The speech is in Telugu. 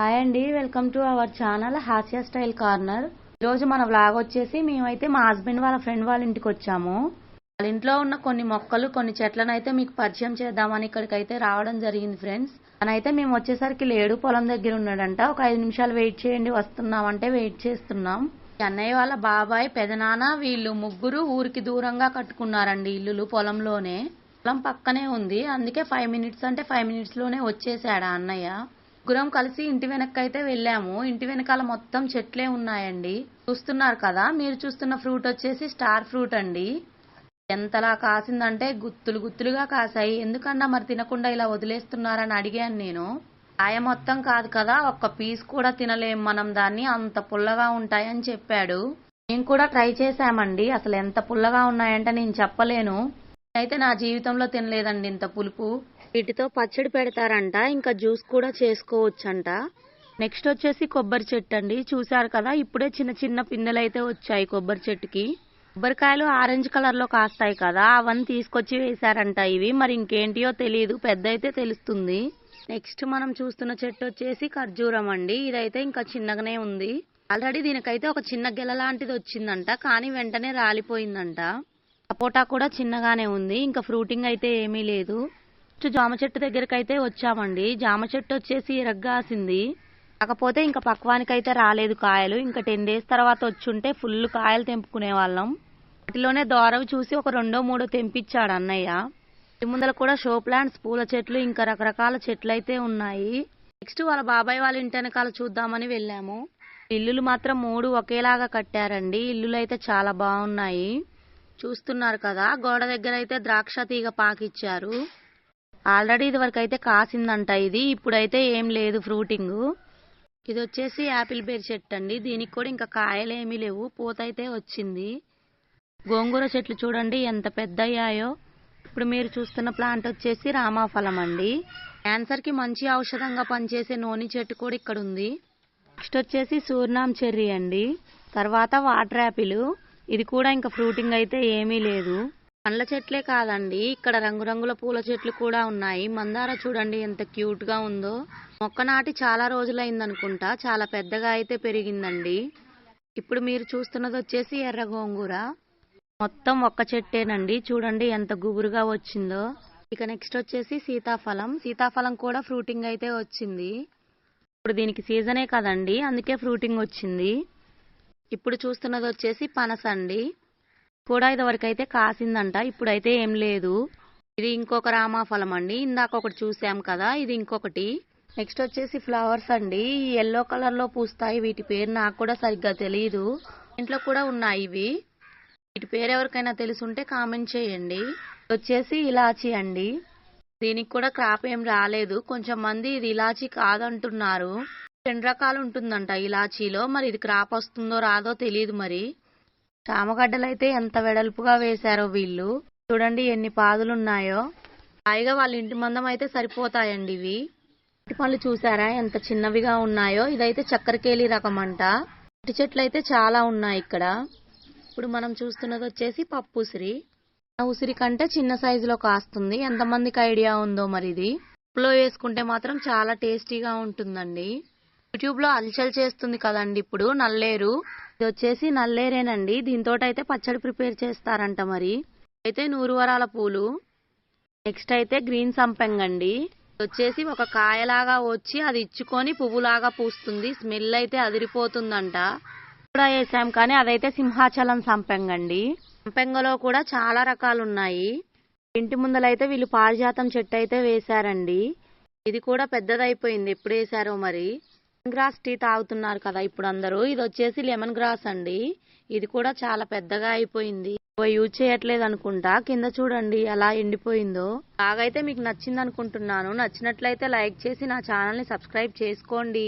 హాయ్ అండి welcome to our channel Hasya style corner ఈరోజు మన వ్లాగ్ వచ్చేసి మేమైతే మా హస్బెండ్ వాళ్ళ ఫ్రెండ్ వాళ్ళ ఇంటికి వచ్చాము. వాళ్ళ ఇంట్లో ఉన్న కొన్ని మొక్కలు కొన్ని చెట్లను అయితే మీకు పరిచయం చేద్దామని ఇక్కడికైతే రావడం జరిగింది ఫ్రెండ్స్ తనైతే మేము వచ్చేసరికి లేడు పొలం దగ్గర ఉన్నాడంట. ఒక ఐదు నిమిషాలు వెయిట్ చేయండి వస్తున్నామంటే వెయిట్ చేస్తున్నాం. అన్నయ్య వాళ్ళ బాబాయ్ పెదనాన్న వీళ్ళు ముగ్గురు ఊరికి దూరంగా కట్టుకున్నారండి ఇల్లులు పొలంలోనే. పొలం పక్కనే ఉంది అందుకే ఫైవ్ మినిట్స్ అంటే ఫైవ్ మినిట్స్లోనే వచ్చేసాడు అన్నయ్య. ముగ్గురం కలిసి ఇంటి వెనక్కైతే అయితే వెళ్ళాము. ఇంటి వెనకాల మొత్తం చెట్లే ఉన్నాయండి. చూస్తున్నారు కదా మీరు చూస్తున్న ఫ్రూట్ వచ్చేసి స్టార్ ఫ్రూట్ అండి. ఎంతలా కాసిందంటే గుత్తులు గుత్తులుగా కాసాయి. ఎందుకన్నా మరి తినకుండా ఇలా వదిలేస్తున్నారని అడిగాను నేను. కాయ మొత్తం కాదు కదా ఒక్క పీస్ కూడా తినలేం మనం దాన్ని. అంత పుల్లగా ఉంటాయని చెప్పాడు. మేము కూడా ట్రై చేశామండి. అసలు ఎంత పుల్లగా ఉన్నాయంటే నేను చెప్పలేను. అయితే నా జీవితంలో తినలేదండి ఇంత పులుపు. వీటితో పచ్చడి పెడతారంట. ఇంకా జ్యూస్ కూడా చేసుకోవచ్చంట. నెక్స్ట్ వచ్చేసి కొబ్బరి చెట్టు అండి. చూసారు కదా ఇప్పుడే చిన్న చిన్న పిన్నెలు అయితే వచ్చాయి కొబ్బరి చెట్టుకి. కొబ్బరికాయలు ఆరెంజ్ కలర్లో కాస్తాయి కదా అవన్నీ తీసుకొచ్చి వేశారంట ఇవి. మరి ఇంకేంటియో తెలియదు పెద్ద అయితే తెలుస్తుంది. నెక్స్ట్ మనం చూస్తున్న చెట్టు వచ్చేసి ఖర్జూరం అండి. ఇదైతే ఇంకా చిన్నగానే ఉంది. ఆల్రెడీ దీనికైతే ఒక చిన్న గెల లాంటిది వచ్చిందంట కానీ వెంటనే రాలిపోయిందంట. సపోటా కూడా చిన్నగానే ఉంది. ఇంకా ఫ్రూటింగ్ అయితే ఏమీ లేదు. జామ చెట్టు దగ్గరకైతే అయితే వచ్చామండి. జామ చెట్టు వచ్చేసి ఇరగ్గాసింది కాకపోతే ఇంకా పక్వానికైతే రాలేదు కాయలు. ఇంకా టెన్ డేస్ తర్వాత వచ్చుంటే ఫుల్ కాయలు తెంపుకునే వాళ్ళం వాటిలోనే దోరవి చూసి ఒక రెండో మూడో తెంపిచ్చాడు అన్నయ్య. ముందర కూడా షో ప్లాంట్స్ పూల చెట్లు ఇంకా రకరకాల చెట్లు అయితే ఉన్నాయి. నెక్స్ట్ వాళ్ళ బాబాయ్ వాళ్ళ ఇంటి వెనకాల చూద్దామని వెళ్ళాము. ఇల్లులు మాత్రం మూడు ఒకేలాగా కట్టారండి. ఇల్లులు అయితే చాలా బాగున్నాయి. చూస్తున్నారు కదా గోడ దగ్గర అయితే ద్రాక్ష తీగ పాకిచ్చారు. ఆల్రెడీ ఇది వరకు అయితే కాసిందంట ఇది. ఇప్పుడైతే ఏం లేదు ఫ్రూటింగ్. ఇది వచ్చేసి యాపిల్ బేర్ చెట్టు అండి. దీనికి కూడా ఇంకా కాయలు ఏమీ లేవు. పూత అయితే వచ్చింది. గోంగూర చెట్లు చూడండి ఎంత పెద్దయ్యాయో. ఇప్పుడు మీరు చూస్తున్న ప్లాంట్ వచ్చేసి రామాఫలం అండి. క్యాన్సర్కి మంచి ఔషధంగా పనిచేసే నూనె చెట్టు కూడా ఇక్కడ ఉంది. నెక్స్ట్ వచ్చేసి సూర్నాం చెర్రీ అండి. తర్వాత వాటర్ యాపిల్. ఇది కూడా ఇంకా ఫ్రూటింగ్ అయితే ఏమీ లేదు. పండ్ల చెట్లే కాదండి. ఇక్కడ రంగురంగుల పూల చెట్లు కూడా ఉన్నాయి. మందార చూడండి ఎంత క్యూట్గా ఉందో. మొక్క నాటి చాలా రోజులైందనుకుంటా. చాలా పెద్దగా అయితే పెరిగిందండి. ఇప్పుడు మీరు చూస్తున్నది వచ్చేసి ఎర్ర గోంగూర. మొత్తం ఒక్క చెట్టేనండి. చూడండి ఎంత గుబురుగా వచ్చిందో. ఇక నెక్స్ట్ వచ్చేసి సీతాఫలం. సీతాఫలం కూడా ఫ్రూటింగ్ అయితే వచ్చింది. ఇప్పుడు దీనికి సీజనే కదండి. అందుకే ఫ్రూటింగ్ వచ్చింది. ఇప్పుడు చూస్తున్నది వచ్చేసి పనస అండి కూడా ఇది వరకు అయితే కాసిందంట ఇప్పుడైతే ఏం లేదు. ఇది ఇంకొక రామాఫలం అండి ఇందాక ఒకటి చూసాం కదా ఇది ఇంకొకటి. నెక్స్ట్ వచ్చేసి ఫ్లవర్స్ అండి. ఈ ఎల్లో కలర్లో పూస్తాయి వీటి పేరు నాకు కూడా సరిగ్గా తెలియదు ఇంట్లో కూడా ఉన్నాయి ఇవి. వీటి పేరు ఎవరికైనా తెలుసుంటే కామెంట్ చేయండి. వచ్చేసి ఇలాచి అండి. దీనికి కూడా క్రాప్ ఏం రాలేదు. కొంచెం మంది ఇది ఇలాచి కాదంటున్నారు. రెండు రకాలు ఉంటుందంట ఇలాచీలో. మరి ఇది క్రాప్ వస్తుందో రాదో తెలియదు మరి. చామగడ్డలు అయితే ఎంత వెడల్పుగా వేశారో వీళ్ళు. చూడండి ఎన్ని పాదులు ఉన్నాయో హాయిగా వాళ్ళ ఇంటి మందం అయితే సరిపోతాయండి ఇవి. అరటి పళ్ళు చూసారా? ఎంత చిన్నవిగా ఉన్నాయో. ఇదైతే చక్కెరకేళి రకం అంట. అరటి చెట్లు అయితే చాలా ఉన్నాయి ఇక్కడ. ఇప్పుడు మనం చూస్తున్నది వచ్చేసి పప్పు ఉసిరి. ఆ ఉసిరి కంటే చిన్న సైజులో కాస్తుంది. ఎంతమందికి ఐడియా ఉందో మరి ఇది పప్పులో వేసుకుంటే మాత్రం చాలా టేస్టీగా ఉంటుందండి. యూట్యూబ్లో అల్చల్ చేస్తుంది కదండి ఇప్పుడు నల్లేరు. ఇది వచ్చేసి నల్లేరేనండి. దీంతో అయితే పచ్చడి ప్రిపేర్ చేస్తారంట మరి. అయితే నూరు వరాల పూలు. నెక్స్ట్ అయితే గ్రీన్ సంపెంగండి. వచ్చేసి ఒక కాయలాగా వచ్చి అది ఇచ్చుకొని పువ్వులాగా పూస్తుంది. స్మెల్ అయితే అదిరిపోతుందంట. కూడా వేసాం కానీ అదైతే సింహాచలం సంపెంగండి. సంపెంగలో కూడా చాలా రకాలు ఉన్నాయి ఇంటి ముందలైతే వీళ్ళు పారిజాతం చెట్టు అయితే వేశారండి. ఇది కూడా పెద్దదైపోయింది. ఎప్పుడు వేశారో మరి? గ్రాస్ టీ తాగుతున్నారు కదా ఇప్పుడు అందరూ ఇది వచ్చేసి లెమన్ గ్రాస్ అండి. ఇది కూడా చాలా పెద్దగా అయిపోయింది. యూజ్ చేయట్లేదు అనుకుంటా. కింద చూడండి ఎలా ఎండిపోయిందో. బాగైతే మీకు నచ్చింది అనుకుంటున్నాను నచ్చినట్లయితే లైక్ చేసి నా ఛానల్ని సబ్స్క్రైబ్ చేసుకోండి.